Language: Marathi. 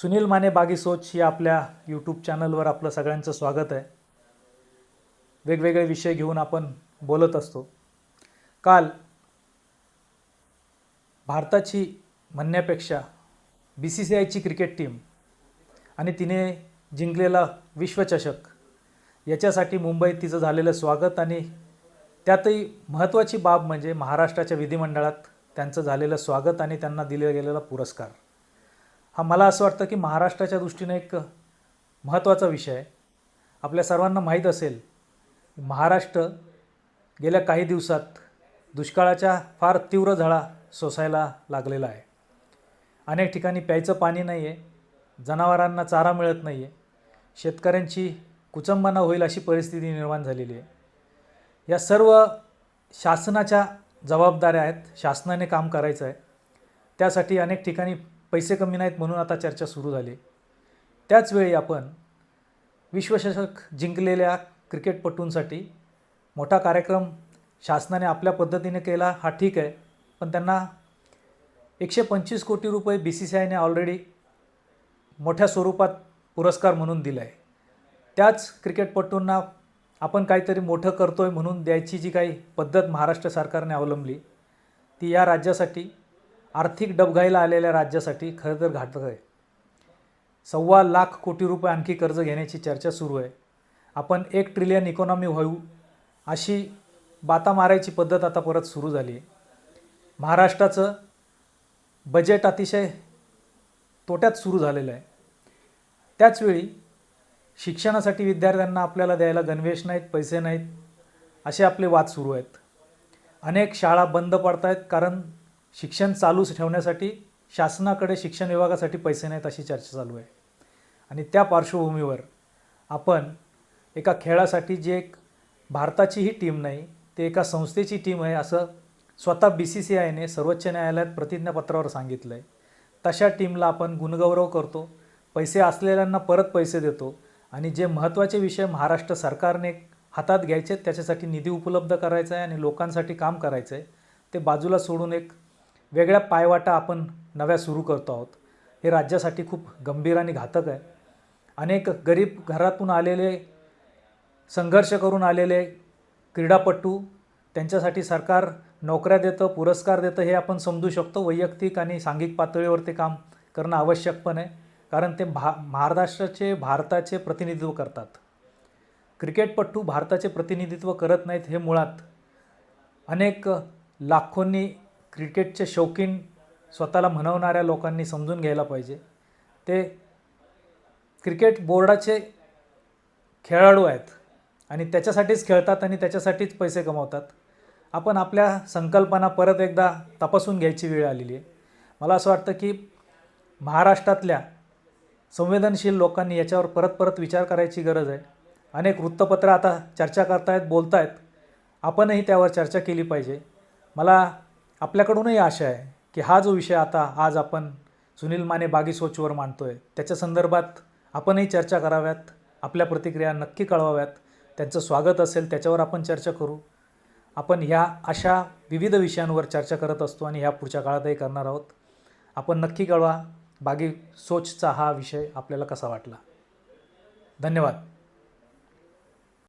सुनील माने बागी सोच या आपल्या यूट्यूब चॅनलवर आपलं सगळ्यांचं स्वागत आहे. वेगवेगळे विषय घेऊन आपण बोलत असतो. काल भारताची म्हणण्यापेक्षा बी सी सी आयची क्रिकेट टीम आणि तिने जिंकलेला विश्वचषक याच्यासाठी मुंबईत तिचं झालेलं स्वागत आणि त्यातही महत्त्वाची बाब म्हणजे महाराष्ट्राच्या विधिमंडळात त्यांचं झालेलं स्वागत आणि त्यांना दिला गेलेला पुरस्कार. हा मला असं वाटतं की महाराष्ट्राच्या दृष्टीने एक महत्त्वाचा विषय आहे. आपल्या सर्वांना माहीत असेल महाराष्ट्र गेल्या काही दिवसात दुष्काळाच्या फार तीव्र झळा सोसायला लागलेला आहे. अनेक ठिकाणी प्यायचं पाणी नाही आहे जनावरांना चारा मिळत नाही आहे शेतकऱ्यांची कुचंबना होईल अशी परिस्थिती निर्माण झालेली आहे. या सर्व शासनाच्या जबाबदाऱ्या आहेत शासनाने काम करायचं आहे. त्यासाठी अनेक ठिकाणी पैसे कमी नाहीत म्हणून आता चर्चा सुरू झाली. त्याचवेळी आपण विश्वचषक जिंकलेल्या क्रिकेटपटूंसाठी मोठा कार्यक्रम शासनाने आपल्या पद्धतीने केला हा ठीक आहे. पण त्यांना एकशे पंचवीस कोटी रुपये बी सी सी आयने ऑलरेडी मोठ्या स्वरूपात पुरस्कार म्हणून दिला आहे त्याच क्रिकेटपटूंना आपण काहीतरी मोठं करतो आहे म्हणून द्यायची जी काही पद्धत महाराष्ट्र सरकारने अवलंबली ती या राज्यासाठी आर्थिक डबघाईला आलेल्या राज्यासाठी खरं तर घातक आहे. सव्वा लाख कोटी रुपये आणखी कर्ज घेण्याची चर्चा सुरू आहे. आपण एक ट्रिलियन इकॉनॉमी होऊ अशी बाता मारायची पद्धत आता परत सुरू झाली आहे. महाराष्ट्राचं बजेट अतिशय तोट्यात सुरू झालेलं आहे. त्याचवेळी शिक्षणासाठी विद्यार्थ्यांना आपल्याला द्यायला गणवेश नाहीत पैसे नाहीत असे आपले वाद सुरू आहेत. अनेक शाळा बंद पडत आहेत कारण शिक्षण चालूच ठेवण्यासाठी शासनाकडे शिक्षण विभागासाठी पैसे नाहीत अशी चर्चा चालू आहे. आणि त्या पार्श्वभूमीवर आपण एका खेळासाठी जे एक भारताचीही टीम नाही ते एका संस्थेची टीम आहे असं स्वतः बी सी सी आयने सर्वोच्च न्यायालयात प्रतिज्ञापत्रावर सांगितलं आहे तशा टीमला आपण गुणगौरव करतो पैसे असलेल्यांना परत पैसे देतो आणि जे महत्त्वाचे विषय महाराष्ट्र सरकारने हातात घ्यायचे आहेत, त्याच्यासाठी निधी उपलब्ध करायचा आहे आणि लोकांसाठी काम करायचं आहे ते बाजूला सोडून एक वेगळ्या पायवाटा आपण नव्या सुरू करतो आहोत. हे राज्यासाठी खूप गंभीर आणि घातक आहे. अनेक गरीब घरातून आलेले संघर्ष करून आलेले क्रीडापटू त्यांच्यासाठी सरकार नोकऱ्या देतं पुरस्कार देतं हे आपण समजू शकतो. वैयक्तिक आणि सांघिक पातळीवर ते काम करणं आवश्यक पण आहे. कारण ते भा महाराष्ट्राचे भारताचे प्रतिनिधित्व करतात. क्रिकेटपटू भारताचे प्रतिनिधित्व करत नाहीत हे मुळात अनेक लाखोंनी क्रिकेटचे शौकीन स्वतःला म्हणवणाऱ्या लोकांनी समजून घ्यायला पाहिजे. ते क्रिकेट बोर्डाचे खेळाडू आहेत आणि त्याच्यासाठीच खेळतात आणि त्याच्यासाठीच पैसे कमवतात. आपण आपल्या संकल्पना परत एकदा तपासून घ्यायची वेळ आलेली आहे. मला असं वाटतं की महाराष्ट्रातल्या संवेदनशील लोकांनी याच्यावर परत परत विचार करायची गरज आहे. अनेक वृत्तपत्र आता चर्चा करतायत बोलतायत. आपणही त्यावर चर्चा केली पाहिजे. मला आपल्याकडूनही आशा आहे की हा जो विषय आता आज आपण सुनील माने बागी सोचवर मांडतो आहे त्याच्या संदर्भात आपणही चर्चा कराव्यात आपल्या प्रतिक्रिया नक्की कळवाव्यात त्यांचं स्वागत असेल त्याच्यावर आपण चर्चा करू. आपण ह्या अशा विविध विषयांवर चर्चा करत असतो आणि ह्या पुढच्या काळातही करणार आहोत. आपण नक्की कळवा बागी सोचचा हा विषय आपल्याला कसा वाटला. धन्यवाद.